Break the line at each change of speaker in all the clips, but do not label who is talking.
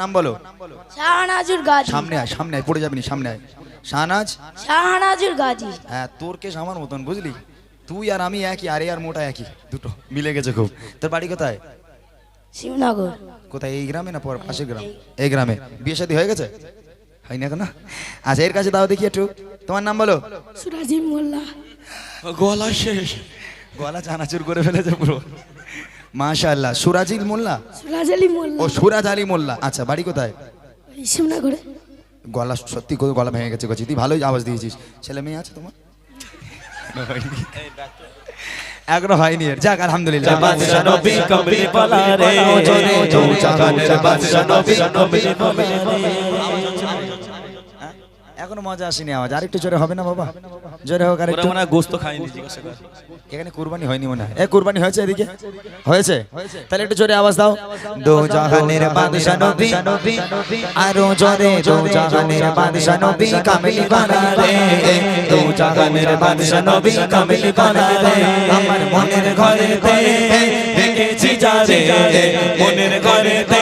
নাম বলো।
শাহনাজুর গাজী।
সামনে আয় সামনে আয় পড়ে যাবি না সামনে আয়। শাহনাজ?
শাহনাজুর গাজী।
হ্যাঁ তোর কেস আমার মতন বুঝলি? তুই আর আমি একই আরে আর মোটা একই দুটো মিলে গেছে খুব। তোর বাড়ি কোথায়?
শিবনগর।
কোথায় এই গ্রামে না পর পাশের গ্রাম? এই গ্রামে। বিয়ে শাদী হয়ে গেছে? হয়নি এখন? না আচ্ছা এর কাছে দাও দেখি একটু। তোমার নাম বলো।
সুরাজি মোল্লা।
গলা শেষ।
গলা চানাচুর করে ফেলেছে পুরো। মাশাআল্লাহ। সুরাজিল মোল্লা?
সুরাজ আলী মোল্লা।
ও সুরাজ আলী মোল্লা। আচ্ছা বাড়ি কোথায়?
শিবনগরে।
গলা সত্যি করে গলা ভেঙে গেছে গছি তুই ভালোই আওয়াজ দিয়েছিস। ছেলে মেয়ে আছে তোমার? এখনও হয়নি। যাক আলহামদুলিল্লাহ।
বাদশা নবী কমলি পালা রে জোরে জোরে বাদশা নবী কমলি পালা রে?
এখনও মজা আসেনি আওয়াজ। আর একটু জোরে হবে না বাবা? জোরে হোক আর একটু
গোস্ত কর।
এখানে কুরবানি হয়নি মনে হয়। এ কুরবানি হয়েছে এদিকে? হয়েছে? তাহলে একটু জোরে আওয়াজ দাও। দো জাহানের বাদশা নবী আরও জোরে দো জাহানের বাদশা নবী কামিলি বানা রে
দু জাগানের বাদশা নবী কমলি রে আমার মনের ঘরে তে দেখেছি যা রে মনের ঘরে তে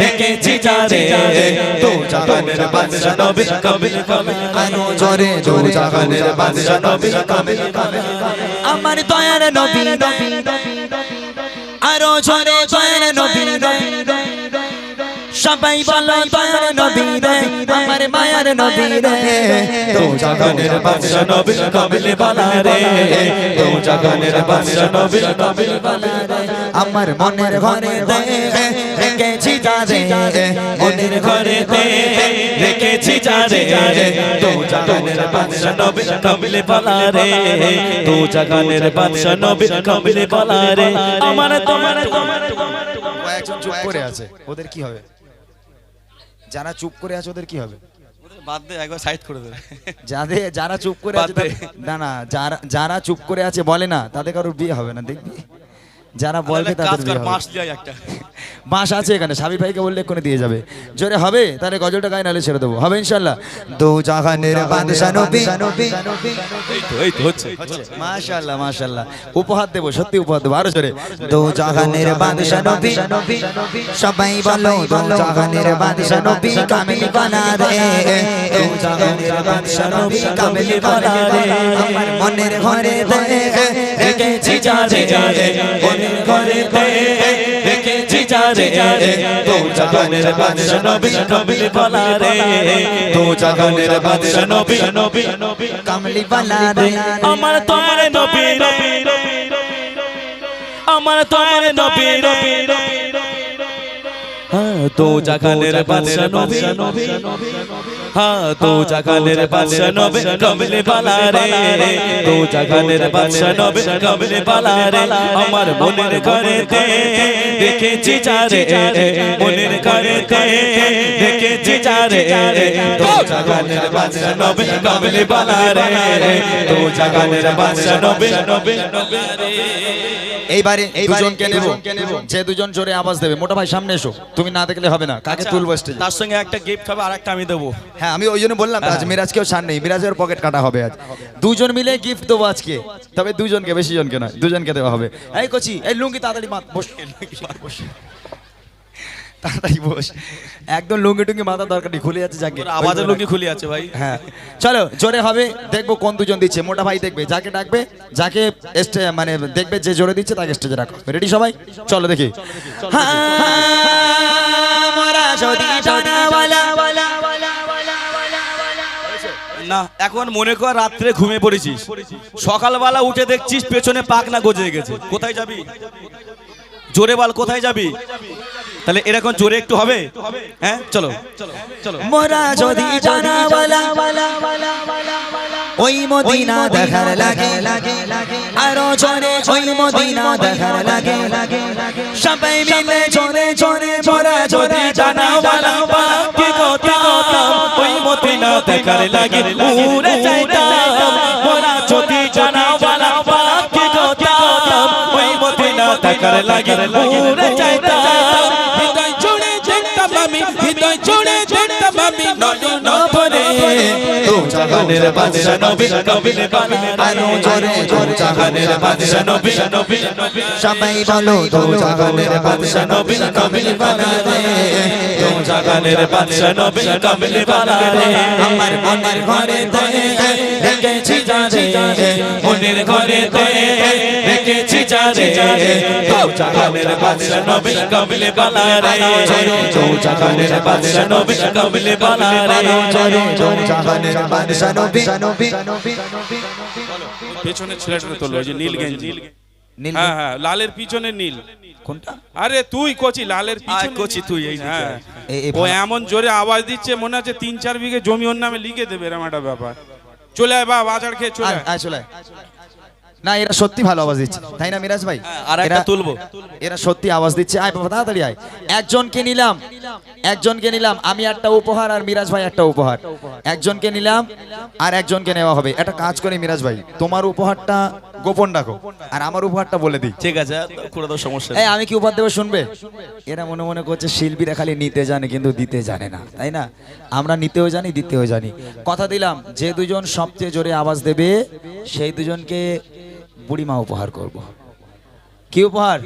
দেখেছি যা রে দু জাগানের বাদশা নবী কমলি পালা
আরও জোরে, দো জাহানের
বাদশা নবী কমলি পালা
আমার দয়ার নবী, আরও জোরে, দয়ার নবী। সবাই বলো দয়ার নবী আমার মায়ার নবী রে।
জাগানের বাদশা নবী কমলি পালা রে জাগানের বাদশা নবী কমলি পালা রে।
আমার মনের ঘরে রেখেছি যারে
মনের ঘরে তে রেখেছি যারে দু জাগানের বাদশা নবী কমলে পালা রে দু জাগানের বাদশা নবী কমলে পালা রে আমার তোমার তোমার
কয়েকজন চুপ করে আছে ওদের কি হবে? যারা চুপ করে আছে ওদের কি হবে?
বাদ দে একবার সাইড করে দে
যাদের যারা চুপ করে আছে না না যারা যারা চুপ করে আছে বলে না তাদের কারোর বিয়ে হবে না দেখবি? যারা বলবে
কাজ
তাদের
কর
বিয়ে হবে।
পাঁচ লিয়াই একটা।
বাঁশ আছে এখানে। সাবি ভাইকে বললে এক্ষুনি দিয়ে যাবে। জোরে হবে? তাহলে গজলটা গায়ে নালে ছেড়ে দেবো। হবে ইনশাল্লাহ। দো জাহানের মাশাআল্লাহ মাশাআল্লাহ উপহার দেবো সত্যি উপহার দেবো। আরও জোরে। দো জাহানের বাদশা নবী। সবাই বলো দো জাহানের বাদশা নবী কামিল বানা রে দো জাহানের বাদশা নবী কামিল বানা রে আমার মনের ঘরে দে
রেখেছি যারে মনের ঘরে তে রেখেছি যারে তো জাগানের বাদশা নবী নবী পালা রে দু জাগানের বাদশা নবী নবী নবী
কামলি বানা রে
আমার তোমার নবী আমার তোমার নবী নবী তো জাগানের বাদশা নবী হ্যাঁ তো জাগানের বাদশা নবী, কমলে পালা রে। তো জাগানের বাদশা নবী, কমলে পালা রে। আমার মনের ঘরে তে দেখেছি যারে মনের ঘরে তে দেখেছি যারে তো জাগানের বাদশা নবী, কমলে পালা রে। তো জাগানের বাদশা নবী নবী
এইবারে দুজনকে নেব। যে দুজন জোরে আওয়াজ দেবে। মোটা ভাই সামনে এসো। তুমি না দেখলে হবে না। কাকে তুলবো স্টেজে
তার সঙ্গে একটা গিফট হবে আর একটা আমি দেবো।
হ্যাঁ আমি ওই জন্য বললাম আজ মিরাজকেও সার নেই। মিরাজের পকেট কাটা হবে আজ। দুজন মিলে গিফট দেবো আজকে। তবে দুজনকে বেশি জনকে নয় দুজনকে দেওয়া হবে। এই কচি এই লুঙ্গি তাড়াতাড়ি বস। বস। তাড়াতাড়ি বস। একদম লুঙ্গি টুঙ্গি মাথা দরকার নেই খুলে যাচ্ছে যাকে।
আওয়াজের লুঙ্গি খুলে আছে ভাই।
হ্যাঁ। চলো জোরে হবে দেখব কোন দুজন দিচ্ছে। মোটা ভাই দেখবে যাকে ডাকবে যাকে স্টে মানে দেখবে যে জোরে দিচ্ছে তাকে স্টেজে রাখো। রেডি সবাই? চলো দেখি।
না এখন মনে কর রাত্রে ঘুমিয়ে পড়েছিস। সকালবেলা উঠে দেখছিস পেছনে পাক না গজে গেছে। কোথায় যাবি? জোরে বল কোথায় যাবি? তাহলে এরকম জোরে একটু হবে হ্যাঁ চলো চলো
মোরা যদি জানাওয়ালা ওই মদিনা দেখার লাগে আরও জোরে ওই মদিনা দেখার লাগে সবাই মিলে জোরে জোরে মোরা যদি
জানাওয়ালা কথা ওই মতিনা দেখার লাগে উড়ে যাইতাম মোরা যদি জানাওয়ালা কথা ওই মতিনা দেখার লাগে উড়ে যাইতাম আমি জাহানের বাদশা নবী বালা
আরও জোরে জোরে।
জাহানের বাদশা নবী নবী
সবাই বলো দো জাহানের বাদশা নবী কমলে বালা রে
তো জাগানের বাদশা নবী কমলে বালা রে
আমার মনের ঘরে
রেখেছি যারে মনের ঘরে রেখেছি যারে তো জাগানের বাদশা নবী কমলে বালা রে তো জাগানের বাদশা নবী কমলে বালা রে
জোরে জোরে জাহানের বাদশা নবী নবী
পেছনে ছেলেটা তোলো যে নীল গেঞ্জি। হ্যাঁ হ্যাঁ লালের পিছনে নীল।
কোনটা?
আরে তুই কচি লালের পিছনে
কচি তুই, এই
হ্যাঁ। ও এমন জোরে আওয়াজ দিচ্ছে মনে হচ্ছে তিন চার বিঘে জমি ওর নামে লিখে দেবে এরকম একটা ব্যাপার। চলে আয় বা বাজার খেয়ে চলে।
আয় চলে আয়। না এরা সত্যি ভালো আওয়াজ দিচ্ছে। তাই না মিরাজ ভাই?
হ্যাঁ, আর একটা তুলবো।
এরা সত্যি আওয়াজ দিচ্ছে। আয় বাবা তাড়াতাড়ি আয়। একজনকে নিলাম একজনকে নিলাম। আমি একটা উপহার আর মিরাজ ভাই একটা উপহার। একজনকে নিলাম আর একজনকে নেওয়া হবে। একটা কাজ করে মিরাজ ভাই। তোমার উপহারটা গোপন রাখো। আর আমার উপহারটা বলে দিই।
ঠিক আছে করে দাও সমস্যা
এই আমি কি উপহার দেবো শুনবে? এরা মনে মনে করছে শিল্পীরা খালি নিতে জানে কিন্তু দিতে জানে না। তাই না? আমরা নিতেও জানি দিতেও জানি। কথা দিলাম যে দুজন সবচেয়ে জোরে আওয়াজ দেবে সেই দুজনকে বুড়িমা উপহার করব। কি উপহার?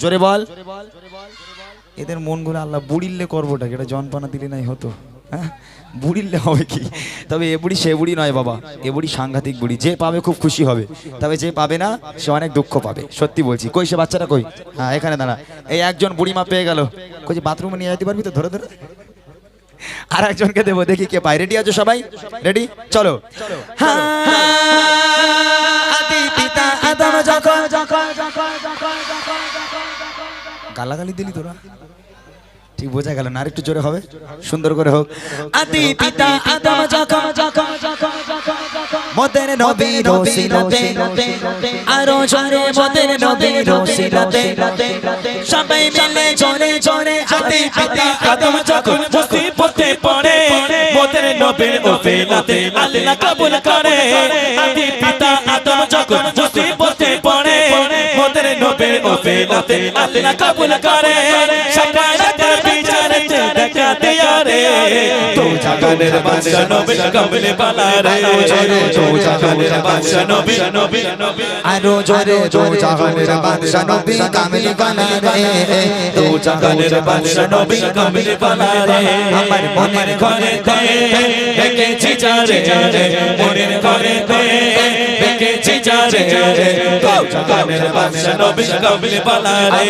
জোরে বল। এদের মনগুলো আল্লাহ বুড়িল্লে করবোটা এটা জনপানা দিলে নাই হতো। হ্যাঁ? বুড়িল্লে হবে কি? তবে এ বুড়ি সে বুড়ি নয় বাবা। এ বুড়ি সাংঘাতিক বুড়ি। যে পাবে খুব খুশি হবে। তবে যে পাবে না সে অনেক দুঃখ পাবে। সত্যি বলছি। কই সে বাচ্চাটা কই? হ্যাঁ এখানে দাঁড়া। এই একজন বুড়িমা পেয়ে গেল। কই বাথরুমে নিয়ে যেতে পারবি তো? ধরে ধরে। আর একজনকে দেবো। দেখি কে পাই রেডি আছো সবাই? রেডি চলো। হ্যাঁ, যখন গালাগালি দিলি তোরা। ঠিক বোঝা গেল না আরেকটু জোরে হবে। সুন্দর করে হোক। আদি পিতা আদম যখন মোদের নবী রসিলতে। আরও জোরে মোদের নবী রসিলতে। সবাই মিলে জোরে জোরে আদি পিতা
আদম যখন মুসিবতে পড়ে, মোদের নবীর ওফেলাতে আল্লাহ কবুল করে। আদি পিতা আদম যখন মুসিবতে পড়ে, মোদের নবীর ওফেলাতে আল্লাহ কবুল করে। সকালের জাগানের বাদশা নবী কমলে বালা রে। তো জাগানের বাদশা নবী। নবী।
আরও জোরে জো জাহানের বাদশা নবী কামিল বানা রে।
তো জাগানের বাদশা নবী কমলে বালা রে।
আমার
মনের ঘরে দে রেখেছি যারে মনের ঘরে দে রেখেছি যারে তো জাগানের বাদশা নবী কমলে বালা রে।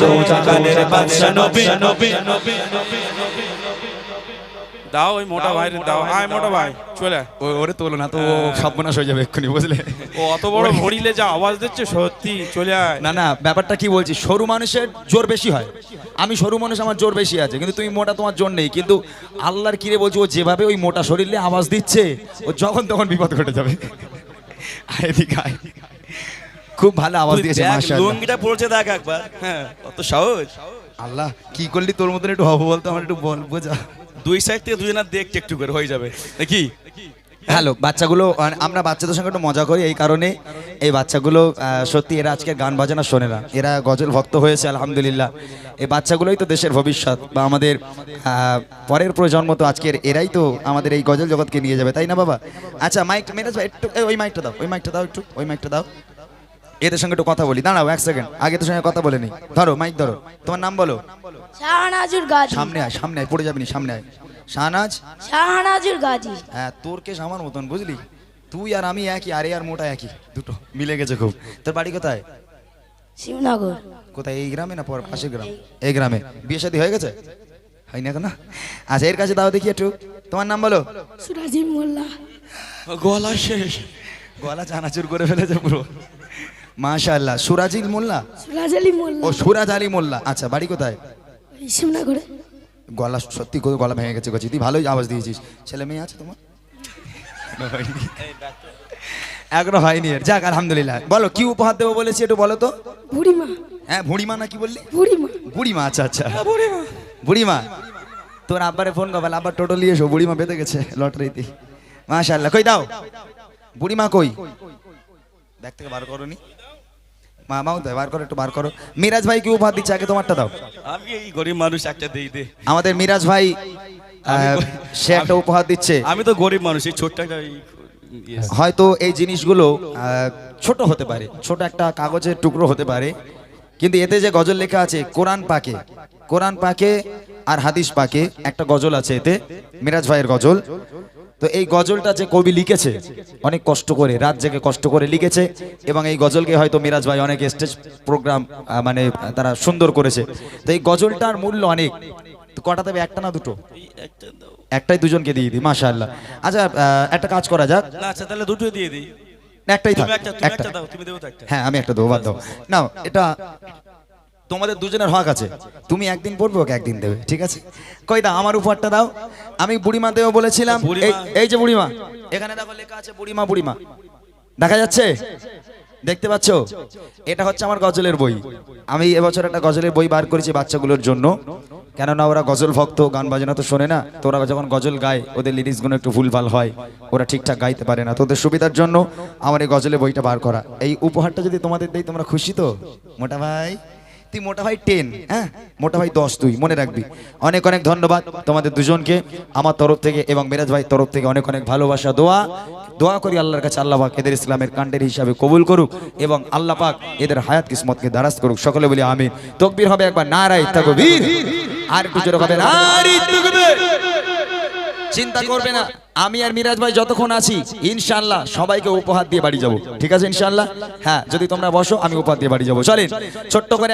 তো জাগানের বাদশা নবী। নবী নবী।
দাও ওই মোটা ভাই দাও। আয় মোটা ভাই চলে। আয়।
ওরে তোলো না তো সর্বনাশ হয়ে যাবে এক্ষুনি বুঝলে?
ও অত বড় ভরিলে যা আওয়াজ দিচ্ছে সত্যি চলে আয়।
না না ব্যাপারটা কি বলছি সরু মানুষের জোর বেশি হয়। আমি সরু মানুষ আমার জোর বেশি আছে কিন্তু তুমি মোটা তোমার জোর নেই। কিন্তু আল্লাহর কিরে বলছি ও যেভাবে ওই মোটা শরীরে আওয়াজ দিচ্ছে ও যখন তখন বিপদ ঘটে যাবে। আয় এদিকে আয়। খুব ভালো আওয়াজ দিয়েছে মাশাআল্লাহ।
লুঙ্গিটা পড়ছে দেখ একবার। হ্যাঁ কত সহজ।
আল্লাহ কি করলি? তোর মতন একটু হব বলতো আমার একটু বল বোঝা।
দুই সাইড থেকে দুজনের দেখতে একটু করে, হয়ে যাবে। নাকি
হ্যালো, বাচ্চাগুলো আমরা বাচ্চাদের সঙ্গে একটু মজা করি এই কারণে। এই বাচ্চাগুলো সত্যি এরা আজকে গান বাজানা শোনে না। এরা গজল ভক্ত হয়েছে, আলহামদুলিল্লাহ। এই বাচ্চাগুলোই তো দেশের ভবিষ্যৎ বা আমাদের পরের প্রজন্ম তো আজকের এরাই তো আমাদের এই গজল জগৎকে নিয়ে যাবে, তাই না বাবা? আচ্ছা মাইক মেরাজ ভাই, একটু ওই মাইকটা দাও, ওই মাইকটা দাও একটু, ওই মাইকটা দাও। এদের সঙ্গে একটু কথা বলি। দাঁড়াও এক সেকেন্ড আগে তোর সঙ্গে কথা বলে নি ধরো মাইক ধরো। তোমার নাম বলো।
শাহনাজুর গাজী।
সামনে আয় সামনে আয় পড়ে যাবি নি সামনে আয়। শাহনাজ?
শাহনাজুর গাজী।
হ্যাঁ তোর কেস আমার মতন বুঝলি? তুই আর আমি একই আরে আর মোটা একই। দুটো মিলে গেছে খুব। তোর বাড়ি কোথায়?
শিবনগর।
কোথায় এই গ্রামে না পর পাশের গ্রাম? এই গ্রামে। বিয়ে শাদী হয়ে গেছে? হয়নি এখন? না আচ্ছা এর কাছে দাও দেখি একটু। তোমার নাম বলো।
সুরাজি মোল্লা।
গলা শেষ।
গলা চানাচুর করে ফেলেছে পুরো। মাশাআল্লাহ। সুরাজিল মোল্লা?
সুরাজ আলী মোল্লা।
ও সুরাজ আলী মোল্লা। আচ্ছা বাড়ি কোথায়?
শিবনগরে
গলা সত্যি করে গলা ভেঙে গেছে গছি তুই ভালোই আওয়াজ দিয়েছিস। ছেলে মেয়ে আছে তোমার? এখনও হয়নি। যাক আলহামদুলিল্লাহ। বলো কি উপহার দেবো বলেছি একটু বলো তো?
বুড়িমা।
হ্যাঁ বুড়িমা না কি বললি?
বুড়িমা।
বুড়িমা আচ্ছা আচ্ছা। বুড়িমা। তোর আব্বারে ফোন কর আব্বার টোটো নিয়ে এসো। বুড়িমা বেঁধে গেছে লটারিতে। মাশাআল্লাহ। কই দাও? বুড়িমা কই? ব্যাগ থেকে বার করো নি বার করো একটু বার করো। মিরাজ ভাই কি উপহার দিচ্ছে? আগে তোমারটা দাও।
আমি এই গরিব মানুষ একটা দেই দে।
আমাদের মিরাজ ভাই সে একটা উপহার দিচ্ছে।
আমি তো গরিব মানুষ এই ছোট্ট একটা ইয়ে।
হয়তো এই জিনিসগুলো ছোট হতে পারে ছোট একটা কাগজের টুকরো হতে পারে কিন্তু এতে যে গজল লেখা আছে কোরআন পাকে কোরআন পাকে আর হাদিস পাকে একটা গজল আছে এতে মিরাজ ভাইয়ের গজল। তো এই গজলটা যে কবি লিখেছে অনেক কষ্ট করে রাত জেগে কষ্ট করে লিখেছে এবং এই গজলকে হয়তো মিরাজ ভাই অনেক স্টেজ প্রোগ্রাম মানে তারা সুন্দর করেছে। তো এই গজলটার মূল্য অনেক। কটা দেবে একটা না দুটো। একটাই দুজনকে দিয়ে দিই মাশাআল্লাহ। আচ্ছা একটা কাজ করা যাক।
আচ্ছা তাহলে দুটো দিয়ে দিই।
একটাই থাক
একটা।
হ্যাঁ আমি একটা দেবো বাদ দাও। নাও এটা তোমাদের দুজনের হক আছে। তুমি একদিন পড়বে ওকে একদিন দেবে ঠিক আছে? কই দাও আমার উপহারটা দাও। আমি বুড়িমা দেবো বলেছিলাম এই যে বুড়িমা এখানে দেখো লেখা আছে বুড়িমা বুড়িমা। দেখা যাচ্ছে? দেখতে পাচ্ছ? এটা হচ্ছে আমার গজলের বই। আমি এবছর একটা গজলের বই বার করেছি বাচ্চাগুলোর জন্য। কেননা ওরা গজল ভক্ত গান বাজনা তো শোনে না। তো ওরা যখন গজল গায় ওদের লিরিক্সগুলো একটু ভুলভাল হয়। ওরা ঠিকঠাক গাইতে পারে না। তোদের সুবিধার জন্য আমার এই গজলের বইটা বার করা। এই উপহারটা যদি তোমাদের দেই তোমরা খুশি তো? মোটা ভাই। তুই মোটা ভাই টেন হ্যাঁ? মোটা ভাই দশ তুই মনে রাখবি। অনেক অনেক ধন্যবাদ তোমাদের দুজনকে, আমার তরফ থেকে এবং মিরাজ ভাই তরফ থেকে অনেক অনেক ভালোবাসা, দোয়া। দোয়া করি আল্লাহর কাছে আল্লাহ পাক এদের ইসলামের কাণ্ডের হিসাবে কবুল করুক এবং আল্লাহ পাক এদের হায়াত কিসমতকে দারাজ করুক। সকলে বলি আমি তকবীর হবে একবার নারাই তাকবীর। আর একটু জোরে হবে চিন্তা করবে না, আমি আর মিরাজ ভাই যতক্ষণ আছি, ইনশাআল্লাহ সবাইকে উপহার দিয়ে বাড়ি যাব। ঠিক আছে ইনশাআল্লাহ? হ্যাঁ যদি তোমরা বসো, আমি উপহার দিয়ে বাড়ি যাব। চলেন, ছোট্ট করে